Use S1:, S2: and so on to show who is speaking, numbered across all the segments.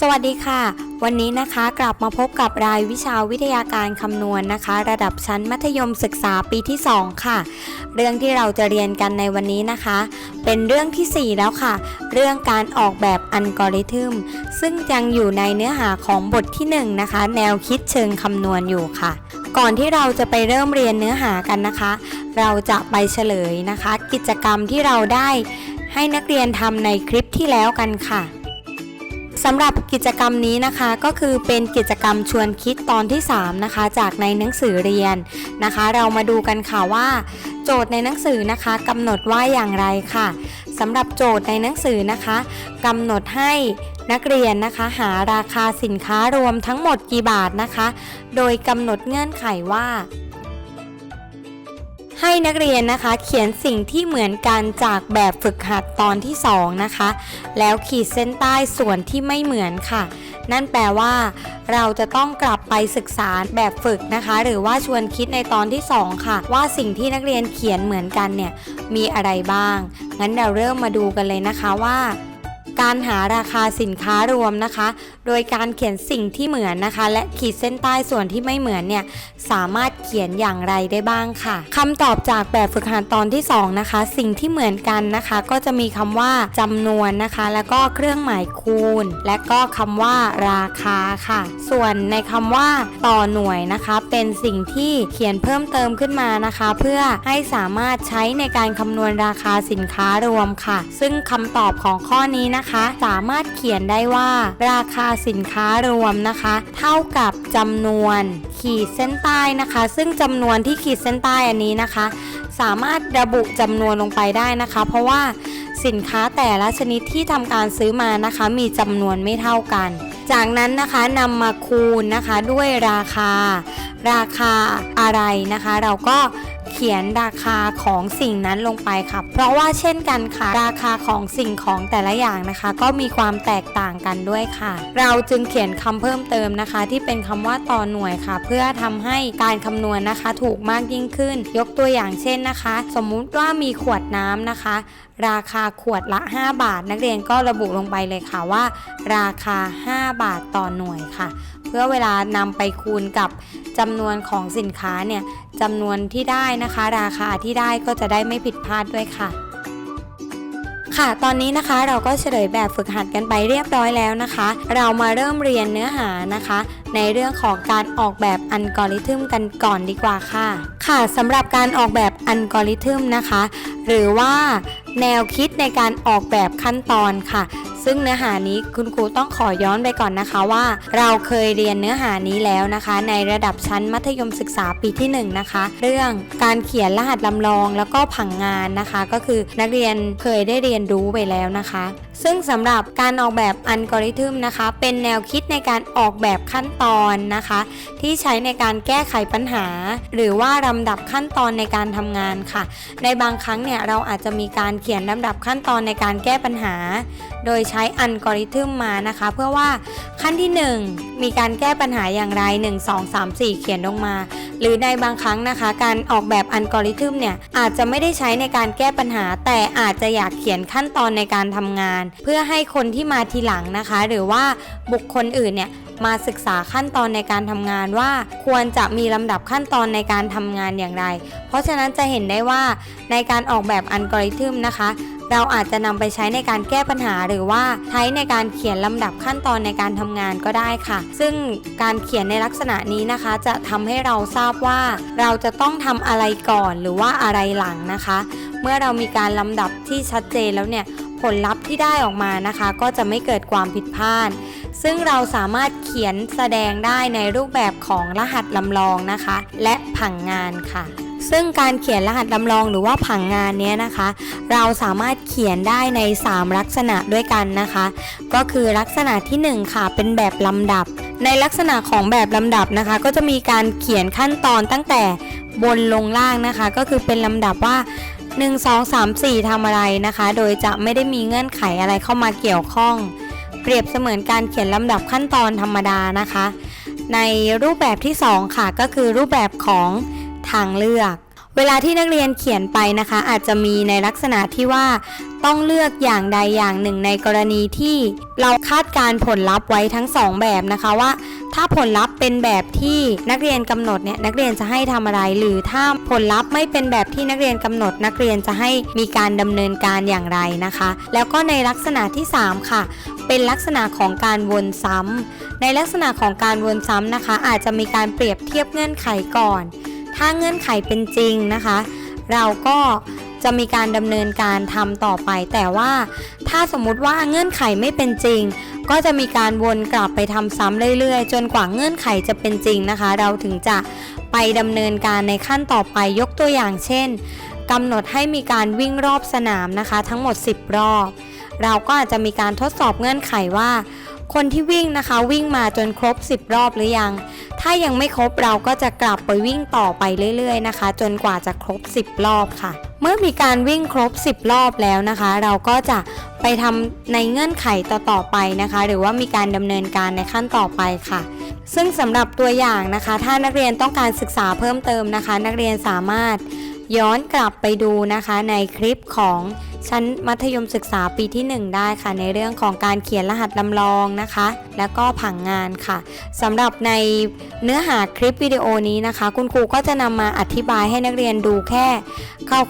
S1: สวัสดีค่ะ วันนี้นะคะกลับมาพบกับรายวิชาวิทยาการคำนวณนะคะ ระดับชั้นมัธยมศึกษาปีที่ 2 ค่ะ เรื่องที่เราจะเรียนกันในวันนี้นะคะ เป็นเรื่องทีสี่ 4 แล้วค่ะ เรื่องการออกแบบอัลกอริทึมซึ่งยังอยู่ในเนื้อหาของบทที่ 1 นะคะ แนวคิดเชิงคำนวณอยู่ค่ะ ก่อนที่เราจะไปเริ่มเรียนเนื้อหากันนะคะ เราจะไปเฉลยนะคะ กิจกรรมที่เราได้ให้นักเรียนทำในคลิปที่แล้วกันค่ะ สำหรับกิจกรรมนี้นะคะก็คือเป็นกิจกรรมชวนคิดตอนที่ 3 นะคะ จากในหนังสือเรียนนะคะ เรามาดูกันค่ะว่า โจทย์ในหนังสือนะคะกำหนดว่าอย่างไรค่ะสำหรับโจทย์ในหนังสือนะคะกำหนดให้นักเรียนนะคะหาราคาสินค้ารวมทั้งหมดกี่บาทนะคะ โดยกำหนดเงื่อนไขว่า ให้นักเรียนนะคะ เขียนสิ่งที่เหมือนกันจากแบบฝึกหัดตอนที่ 2 นะคะ แล้วขีดเส้นใต้ส่วนที่ไม่เหมือนค่ะ นั่นแปลว่า เราจะต้องกลับไปศึกษาแบบฝึกนะคะ หรือว่าชวนคิดในตอนที่ 2 ค่ะ ว่าสิ่งที่นักเรียนเขียนเหมือนกันเนี่ยมีอะไรบ้าง งั้นเราเริ่มมาดูกันเลยนะคะว่าการหาราคาสินค้ารวมนะคะ โดยการเขียนสิ่งที่เหมือนนะคะ และขีดเส้นใต้ส่วนที่ไม่เหมือนเนี่ยสามารถเขียนอย่างไรได้บ้างค่ะคำตอบจากแบบฝึกหัดตอนที่ 2 นะคะ สิ่งที่เหมือนกันนะคะ ก็จะมีคำว่าจำนวนนะคะ แล้วก็เครื่องหมายคูณ และก็คำว่าราคาค่ะ ส่วนในคำว่าต่อหน่วยนะคะ เป็นสิ่งที่เขียนเพิ่มเติมขึ้นมานะคะ เพื่อให้สามารถใช้ในการคำนวณราคาสินค้ารวมค่ะ ซึ่งคำตอบของข้อนี้นะคะ สามารถเขียนได้ว่าราคาสินค้ารวมนะคะ เท่ากับจำนวนขีดเส้นใต้นะคะ ซึ่งจำนวนที่ขีดเส้นใต้อันนี้นะคะ สามารถระบุจำนวนลงไปได้นะคะ เพราะว่าสินค้าแต่ละชนิดที่ทำการซื้อมานะคะ มีจำนวนไม่เท่ากัน จากนั้นนะคะนำมาคูณนะคะด้วยราคา ราคาอะไรนะคะ เราก็ เขียนราคาของสิ่งนั้นลงไปค่ะ เพราะว่าเช่นกันค่ะ ราคาของสิ่งของแต่ละอย่างนะคะ ก็มีความแตกต่างกันด้วยค่ะ เราจึงเขียนคำเพิ่มเติมนะคะ ที่เป็นคำว่าต่อหน่วยค่ะ เพื่อทำให้การคำนวณนะคะ ถูกมากยิ่งขึ้น ยกตัวอย่างเช่นนะคะ สมมุติว่ามีขวดน้ำนะคะราคาขวดละ 5 บาท นักเรียนก็ระบุลงไปเลยค่ะว่า ราคา 5 บาทต่อหน่วยค่ะ เพื่อเวลานำไปคูณกับจำนวนของสินค้าเนี่ยจำนวนที่ได้นะคะ ราคาที่ได้ก็จะได้ไม่ผิดพลาดด้วยค่ะค่ะ ตอนนี้นะคะเราก็เฉลยแบบฝึกหัดกันไปเรียบร้อยแล้วนะคะ เรามาเริ่มเรียนเนื้อหานะคะ ในเรื่องของการออกแบบอัลกอริทึมกันก่อนดีกว่าค่ะ ค่ะสำหรับการออกแบบอัลกอริทึมนะคะ หรือว่าแนวคิดในการออกแบบขั้นตอนค่ะ ซึ่งเนื้อหานี้คุณครูต้องขอย้อนไปก่อนนะคะว่า เราเคยเรียนเนื้อหานี้แล้วนะคะ ในระดับชั้นมัธยมศึกษาปีที่1นงนะคะ เรื่องการเขียนรหัสลำลองแล้วก็ผังงานนะคะ ก็คือนักเรียนเคยได้เรียนรู้ไปแล้วนะคะซึ่งสำหรับการออกแบบอัลกอริทึมนะคะ เป็นแนวคิดในการออกแบบขั้นตอนนะคะ ที่ใช้ในการแก้ไขปัญหา หรือว่าลำดับขั้นตอนในการทำงานค่ะ ในบางครั้งเนี่ยเราอาจจะมีการเขียนลำดับขั้นตอนในการแก้ปัญหา โดยใช้อัลกอริทึมมานะคะ เพื่อว่าขั้นที่ 1 มีการแก้ปัญหาอย่างไร 1 2 3 4 เขียนลงมา หรือในบางครั้งนะคะ การออกแบบอัลกอริทึมเนี่ยอาจจะไม่ได้ใช้ในการแก้ปัญหา แต่อาจจะอยากเขียนขั้นตอนในการทำงานเพื่อให้คนที่มาทีหลังนะคะ หรือว่าบุคคลอื่นเนี่ยมาศึกษาขั้นตอนในการทำงานว่าควรจะมีลำดับขั้นตอนในการทำงานอย่างไร เพราะฉะนั้นจะเห็นได้ว่าในการออกแบบอัลกอริทึมนะคะ เราอาจจะนำไปใช้ในการแก้ปัญหาหรือว่าใช้ในการเขียนลำดับขั้นตอนในการทำงานก็ได้ค่ะ ซึ่งการเขียนในลักษณะนี้นะคะ จะทำให้เราทราบว่า เราจะต้องทำอะไรก่อนหรือว่าอะไรหลังนะคะ เมื่อเรามีการลำดับที่ชัดเจนแล้วเนี่ย ผลลัพธ์ที่ได้ออกมานะคะ ก็จะไม่เกิดความผิดพลาด ซึ่งเราสามารถเขียนแสดงได้ในรูปแบบของรหัสลำลองนะคะ และผังงานค่ะ ซึ่งการเขียนรหัสลำลองหรือว่าผังงานเนี้ยนะคะ เราสามารถเขียนได้ใน 3 ลักษณะด้วยกันนะคะ ก็คือลักษณะที่ 1 ค่ะ เป็นแบบลำดับ ในลักษณะของแบบลำดับนะคะ ก็จะมีการเขียนขั้นตอนตั้งแต่บนลงล่างนะคะ ก็คือเป็นลำดับว่า 1 2 3 4ทำอะไรนะคะ โดยจะไม่ได้มีเงื่อนไขอะไรเข้ามาเกี่ยวข้อง เปรียบเสมือนการเขียนลำดับขั้นตอนธรรมดานะคะ ในรูปแบบที่ 2 ค่ะก็คือรูปแบบของทางเลือก เวลาที่นักเรียนเขียนไปนะคะ อาจจะมีในลักษณะที่ว่าต้องเลือกอย่างใดอย่างหนึ่งในกรณีที่เราคาดการผลลัพธ์ไว้ทั้งสองแบบนะคะว่า ถ้าผลลัพธ์เป็นแบบที่นักเรียนกำหนดเนี่ยนักเรียนจะให้ทำอะไร หรือถ้าผลลัพธ์ไม่เป็นแบบที่นักเรียนกำหนด นักเรียนจะให้มีการดำเนินการอย่างไรนะคะ แล้วก็ในลักษณะที่ 3 ค่ะ เป็นลักษณะของการวนซ้ำในลักษณะของการวนซ้ำนะคะ อาจจะมีการเปรียบเทียบเงื่อนไขก่อน ถ้าเงื่อนไขเป็นจริงนะคะ เราก็จะมีการดำเนินการทำต่อไป แต่ว่าถ้าสมมุติว่าเงื่อนไขไม่เป็นจริง ก็จะมีการวนกลับไปทำซ้ำเรื่อยๆ จนกว่าเงื่อนไขจะเป็นจริงนะคะ เราถึงจะไปดำเนินการในขั้นต่อไปยกตัวอย่างเช่นกำหนดให้มีการวิ่งรอบสนามนะคะ ทั้งหมด 10 รอบ เราก็อาจจะมีการทดสอบเงื่อนไขว่า คนที่วิ่งนะคะวิ่งมาจนครบ 10 รอบหรือยัง ถ้ายังไม่ครบเราก็จะกลับไปวิ่งต่อไปเรื่อยๆนะคะ จนกว่าจะครบ 10 รอบค่ะ เมื่อมีการวิ่งครบ 10 รอบแล้วนะคะ เราก็จะไปทำในเงื่อนไขต่อๆไปนะคะ หรือว่ามีการดำเนินการในขั้นต่อไปค่ะ ซึ่งสำหรับตัวอย่างนะคะ ถ้านักเรียนต้องการศึกษาเพิ่มเติมนะคะ นักเรียนสามารถย้อนกลับไปดูนะคะในคลิปของ ชั้นมัธยมศึกษาปีที่ 1 ได้ค่ะ ในเรื่องของการเขียนรหัสลำลองนะคะ แล้วก็ผังงานค่ะสำหรับในเนื้อหาคลิปวิดีโอนี้นะคะ คุณครูก็จะนำมาอธิบายให้นักเรียนดูแค่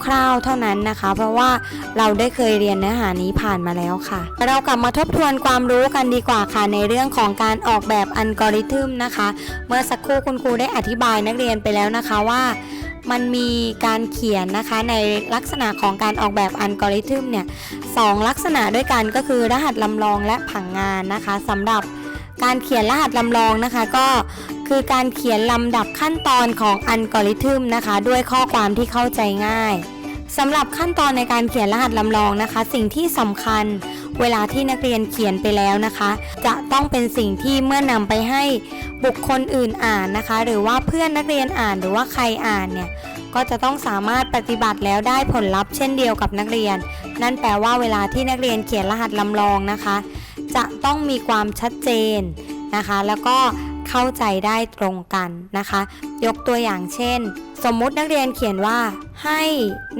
S1: คร่าวๆเท่านั้นนะคะ เพราะว่าเราได้เคยเรียนเนื้อหานี้ผ่านมาแล้วค่ะ เรากลับมาทบทวนความรู้กันดีกว่าค่ะ ในเรื่องของการออกแบบอัลกอริทึมนะคะ เมื่อสักครู่คุณครูได้อธิบายนักเรียนไปแล้วนะคะว่า มันมีการเขียนนะคะในลักษณะของการออกแบบอัลกอริทึมเนี่ยสองลักษณะด้วยกันก็คือรหัสลำลองและผังงานนะคะสำหรับการเขียนรหัสลำลองนะคะก็คือการเขียนลำดับขั้นตอนของอัลกอริทึมนะคะ ด้วยข้อความที่เข้าใจง่ายสำหรับขั้นตอนในการเขียนรหัสลำลองนะคะ สิ่งที่สำคัญเวลาที่นักเรียนเขียนไปแล้วนะคะ จะต้องเป็นสิ่งที่เมื่อนำไปให้ บุคคลอื่นอ่านนะคะ หรือว่าเพื่อนนักเรียนอ่านหรือว่าใครอ่านเนี่ยก็จะต้องสามารถปฏิบัติแล้วได้ผลลัพธ์เช่นเดียวกับนักเรียน นั่นแปลว่าเวลาที่นักเรียนเขียนรหัสลำลองนะคะ จะต้องมีความชัดเจนนะคะ แล้วก็เข้าใจได้ตรงกันนะคะ ยกตัวอย่างเช่น สมมุตินักเรียนเขียนว่า ให้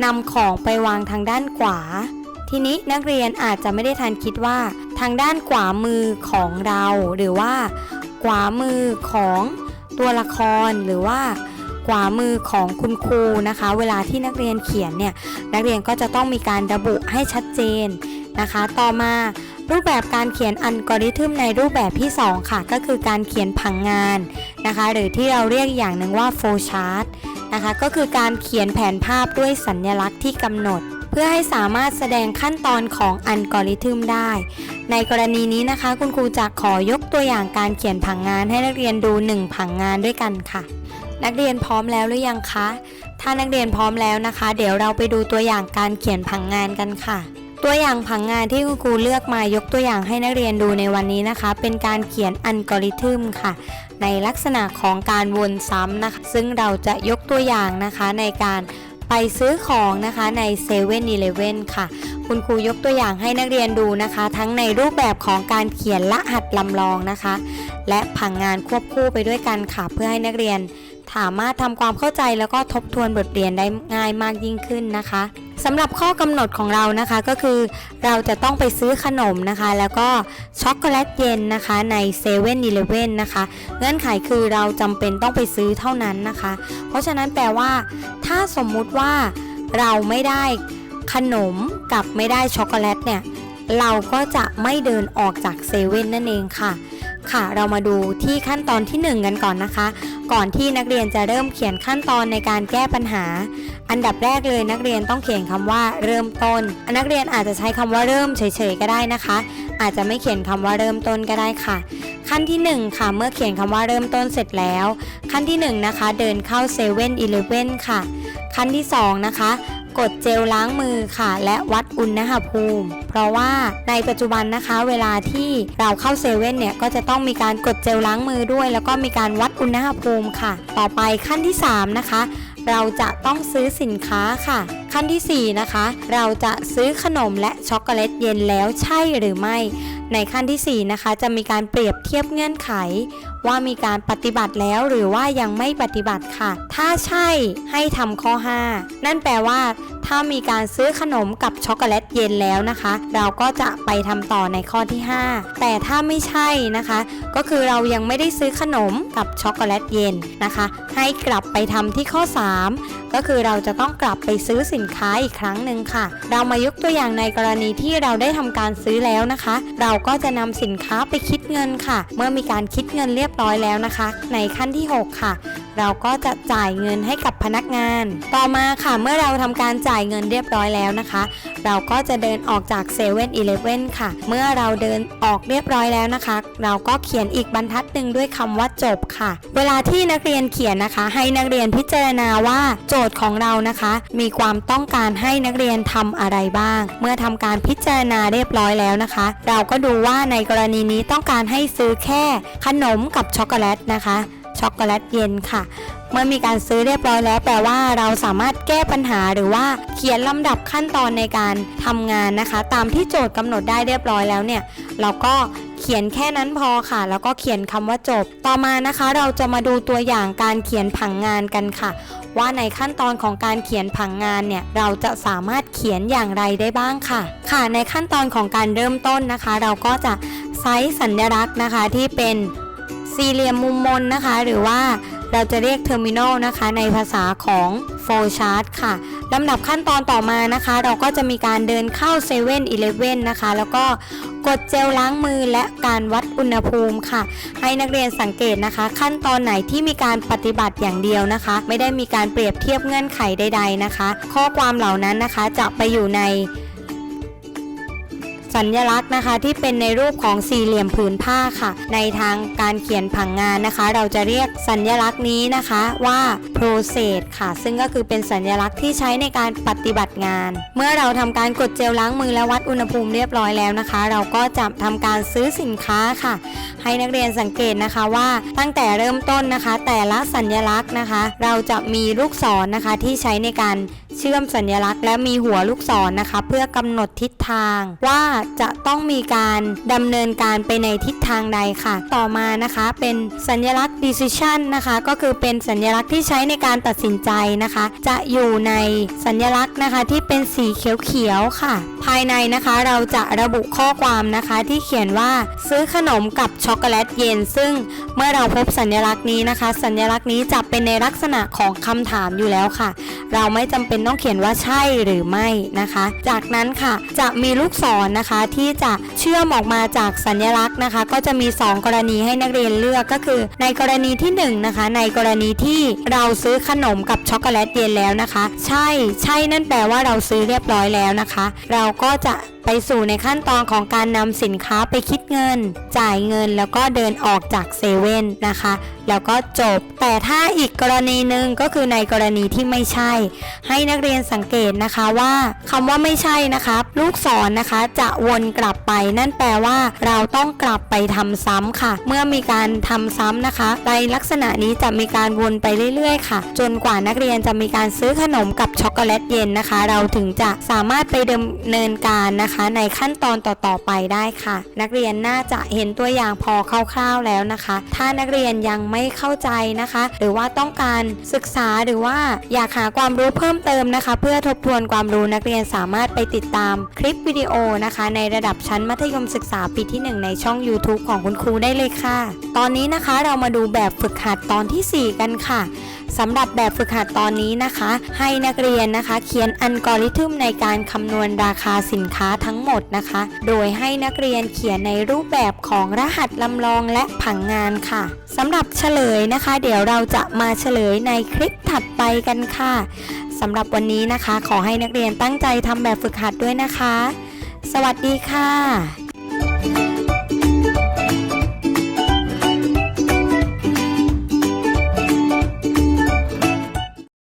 S1: นำของไปวางทางด้านขวา ทีนี้นักเรียนอาจจะไม่ได้ทันคิดว่า ทางด้านขวามือของเรา หรือว่า ขวามือของตัวละครหรือว่าขวามือของคุณครูนะคะ เวลาที่นักเรียนเขียนเนี่ยนักเรียนก็จะต้องมีการระบุให้ชัดเจนนะคะ ต่อมารูปแบบการเขียนอัลกอริทึมในรูปแบบที่ 2 ค่ะ ก็คือการเขียนผังงานนะคะ หรือที่เราเรียกอย่างหนึ่งว่า flow chart นะคะก็คือการเขียนแผนภาพด้วยสัญลักษณ์ที่กำหนด พื่อให้สามารถแสดงขั้นตอนของอัลกอริทึมได้ ในกรณีนี้นะคะ คุณครูจะขอยกตัวอย่างการเขียนผังงานให้นักเรียนดู 1 ผังงานด้วยกันค่ะ นักเรียนพร้อมแล้วหรือยังคะ ถ้านักเรียนพร้อมแล้วนะคะ เดี๋ยวเราไปดูตัวอย่างการเขียนผังงานกันค่ะตัวอย่างผังงานที่คุณครูเลือกมายกตัวอย่างให้นักเรียนดูในวันนี้นะคะ เป็นการเขียนอัลกอริทึมค่ะ ในลักษณะของการวนซ้ำนะคะ ซึ่งเราจะยกตัวอย่างนะคะในการ ไปซื้อของนะคะใน7 e เ e ่ e อค่ะ คุณครูยกตัวอย่างให้นักเรียนดูนะคะ ทั้งในรูปแบบของการเขียนรหัสลำลองนะคะ และผังงานควบคู่ไปด้วยกันค่ะเพื่อให้นักเรียน สามารถทำความเข้าใจแล้วก็ทบทวนบทเรียนได้ง่ายมากยิ่งขึ้นนะคะสำหรับข้อกำหนดของเรานะคะก็คือ เราจะต้องไปซื้อขนมนะคะ แล้วก็ช็อกโกแลตเย็นนะคะใน7 e เ e ่ e อนะคะ เงื่อนไขคือเราจำเป็นต้องไปซื้อเท่านั้นนะคะ เพราะฉะนั้นแปลว่า ถ้าสมมุติว่าเราไม่ได้ขนมกับไม่ได้ช็อกโกแลตเนี่ยเราก็จะไม่เดินออกจากเซเว่นนั่นเองค่ะ ค่ะ เรามาดูที่ขั้นตอนที่ 1 กันก่อนนะคะ ก่อนที่นักเรียนจะเริ่มเขียนขั้นตอนในการแก้ปัญหา อันดับแรกเลยนักเรียนต้องเขียนคำว่าเริ่มต้น นักเรียนอาจจะใช้คำว่าเริ่มเฉยๆก็ได้นะคะ อาจจะไม่เขียนคำว่าเริ่มต้นก็ได้ค่ะ ขั้นที่ 1 ค่ะ เมื่อเขียนคำว่าเริ่มต้นเสร็จแล้ว ขั้นที่ 1 นะคะ เดินเข้าเซเว่นอีเลฟเว่นค่ะ ขั้นที่ 2 นะคะ กดเจลล้างมือค่ะ และวัดอุณหภูมิ เพราะว่าในปัจจุบันนะคะ เวลาที่เราเข้าเซเว่นเนี่ยก็จะต้องมีการกดเจลล้างมือด้วย แล้วก็มีการวัดอุณหภูมิค่ะ ต่อไปขั้นที่ 3 นะคะ เราจะต้องซื้อสินค้าค่ะ ขั้นทีสี่4 นะคะ เราจะซื้อขนมและช็อกโกแลตเย็นแล้วใช่หรือไม่ ในขั้นทีสี่4 นะคะ จะมีการเปรียบเทียบเงื่อนไข ว่ามีการปฏิบัติแล้วหรือว่ายังไม่ปฏิบัติค่ะ ถ้าใช่ให้ทำข้อ 5 นั่นแปลว่า ถ้ามีการซื้อขนมกับช็อกโกแลตเย็นแล้วนะคะ เราก็จะไปทำต่อในข้อที่ 5 แต่ถ้าไม่ใช่นะคะ ก็คือเรายังไม่ได้ซื้อขนมกับช็อกโกแลตเย็นนะคะ ให้กลับไปทำที่ข้อ 3 ก็คือเราจะต้องกลับไปซื้อสินค้าอีกครั้งหนึ่งค่ะ เรามายกตัวอย่างในกรณีที่เราได้ทำการซื้อแล้วนะคะ เราก็จะนำสินค้าไปคิดเงินค่ะ เมื่อมีการคิดเงินเรียบร้อยแล้วนะคะ ในขั้นที่ 6 ค่ะ เราก็จะจ่ายเงินให้กับพนักงาน ต่อมาค่ะเมื่อเราทำการจ่ายเงินเรียบร้อยแล้วนะคะ เราก็จะเดินออกจาก7 e เ e ่ e อค่ะ เมื่อเราเดินออกเรียบร้อยแล้วนะคะ เราก็เขียนอีกบรรทัดหนึ่งด้วยคำว่าจบค่ะ เวลาที่นักเรียนเขียนนะคะ ให้นักเรียนพิจารณาว่าโจทย์ของเรานะคะ มีความต้องการให้นักเรียนทำอะไรบ้าง เมื่อทำการพิจารณาเรียบร้อยแล้วนะคะ เราก็ดูว่าในกรณีนี้ต้องการให้ซื้อแค่ขนมกับช็อกโกแลตนะคะ ช็อกโกแลตเย็นค่ะ เมื่อมีการซื้อเรียบร้อยแล้วแปลว่าเราสามารถแก้ปัญหาหรือว่าเขียนลำดับขั้นตอนในการทำงานนะคะ ตามที่โจทย์กำหนดได้เรียบร้อยแล้วเนี่ย เราก็เขียนแค่นั้นพอค่ะ แล้วก็เขียนคำว่าจบ ต่อมานะคะ เราจะมาดูตัวอย่างการเขียนผังงานกันค่ะ ว่าในขั้นตอนของการเขียนผังงานเนี่ยเราจะสามารถเขียนอย่างไรได้บ้างค่ะ ค่ะในขั้นตอนของการเริ่มต้นนะคะ เราก็จะใช้สัญลักษณ์นะคะที่เป็น สี่เหลี่ยมมุมมนนะคะ หรือว่าเราจะเรียกเทอร์มินอลนะคะในภาษาของ flow chart ค่ะลำดับขั้นตอนต่อมานะคะ เราก็จะมีการเดินเข้า7 e เ e ่ e อนะคะ แล้วก็กดเจลล้างมือและการวัดอุณหภูมิค่ะ ให้นักเรียนสังเกตนะคะ ขั้นตอนไหนที่มีการปฏิบัติอย่างเดียวนะคะ ไม่ได้มีการเปรียบเทียบเงื่อนไขใด ๆนะคะ ข้อความเหล่านั้นนะคะจะไปอยู่ใน สัญลักษณ์นะคะ ที่เป็นในรูปของสี่เหลี่ยมผืนผ้าค่ะ ในทางการเขียนผังงานนะคะ เราจะเรียกสัญลักษณ์นี้นะคะว่า process ค่ะ ซึ่งก็คือเป็นสัญลักษณ์ที่ใช้ในการปฏิบัติงาน เมื่อเราทำการกดเจลล้างมือและวัดอุณหภูมิเรียบร้อยแล้วนะคะ เราก็จะทำการซื้อสินค้าค่ะ ให้นักเรียนสังเกตนะคะว่าตั้งแต่เริ่มต้นนะคะ แต่ละสัญลักษณ์นะคะ เราจะมีลูกศรนะคะที่ใช้ในการ เชื่อมสัญลักษณ์และมีหัวลูกศรนะคะ เพื่อกำหนดทิศทาง ว่าจะต้องมีการดำเนินการไปในทิศทางใดค่ะ ต่อมานะคะเป็นสัญลักษณ์ decision นะคะ ก็คือเป็นสัญลักษณ์ที่ใช้ในการตัดสินใจนะคะ จะอยู่ในสัญลักษณ์นะคะที่เป็นสีเขียวๆค่ะ ภายในนะคะเราจะระบุข้อความนะคะที่เขียนว่าซื้อขนมกับช็อกโกแลตเย็น ซึ่งเมื่อเราพบสัญลักษณ์นี้นะคะ สัญลักษณ์นี้จะเป็นในลักษณะของคำถามอยู่แล้วค่ะ เราไม่จำเป็นต้องเขียนว่าใช่หรือไม่นะคะ จากนั้นค่ะจะมีลูกศรนะคะที่จะเชื่อมออกมาจากสัญลักษณ์นะคะ ก็จะมี 2 กรณีให้นักเรียนเลือกก็คือ ในกรณีที่1นงนะคะในกรณีที่เราซื้อขนมกับช็อกโกแลตเย็นแล้วนะคะ ใช่ใช่นั่นแปลว่าเราซื้อเรียบร้อยแล้วนะคะ เราก็จะ ไปสู่ในขั้นตอนของการนำสินค้าไปคิดเงิน จ่ายเงินแล้วก็เดินออกจากเซเว่นนะคะ แล้วก็จบ แต่ถ้าอีกกรณีหนึ่งก็คือในกรณีที่ไม่ใช่ ให้นักเรียนสังเกตนะคะว่าคำว่าไม่ใช่นะคะลูกศรนนะคะจะวนกลับไป นั่นแปลว่าเราต้องกลับไปทำซ้ำค่ะ เมื่อมีการทำซ้ำนะคะในลักษณะนี้จะมีการวนไปเรื่อยๆ ค่ะ จนกว่านักเรียนจะมีการซื้อขนมกับช็อกโกแลตเย็นนะคะ เราถึงจะสามารถไปดำเนินการนะคะในขั้นตอนต่อๆไปได้ค่ะ นักเรียนน่าจะเห็นตัวอย่างพอคร่าวๆแล้วนะคะ ถ้านักเรียนยังไม่เข้าใจนะคะ หรือว่าต้องการศึกษาหรือว่าอยากหาความรู้เพิ่มเติมนะคะ เพื่อทบทวนความรู้นักเรียนสามารถไปติดตามคลิปวิดีโอนะคะ ในระดับชั้นมัธยมศึกษาปีที่ 1 ในช่อง YouTube ของคุณครูได้เลยค่ะ ตอนนี้นะคะเรามาดูแบบฝึกหัดตอนทีสี่4 กันค่ะ สำหรับแบบฝึกหัดตอนนี้นะคะ ให้นักเรียนนะคะเขียนอัลกอริทึมในการคำนวณราคาสินค้าทั้งหมดนะคะ โดยให้นักเรียนเขียนในรูปแบบของรหัสลำลองและผังงานค่ะสำหรับเฉลยนะคะ เดี๋ยวเราจะมาเฉลยในคลิปถัดไปกันค่ะสำหรับวันนี้นะคะ ขอให้นักเรียนตั้งใจทำแบบฝึกหัดด้วยนะคะ สวัสดีค่ะ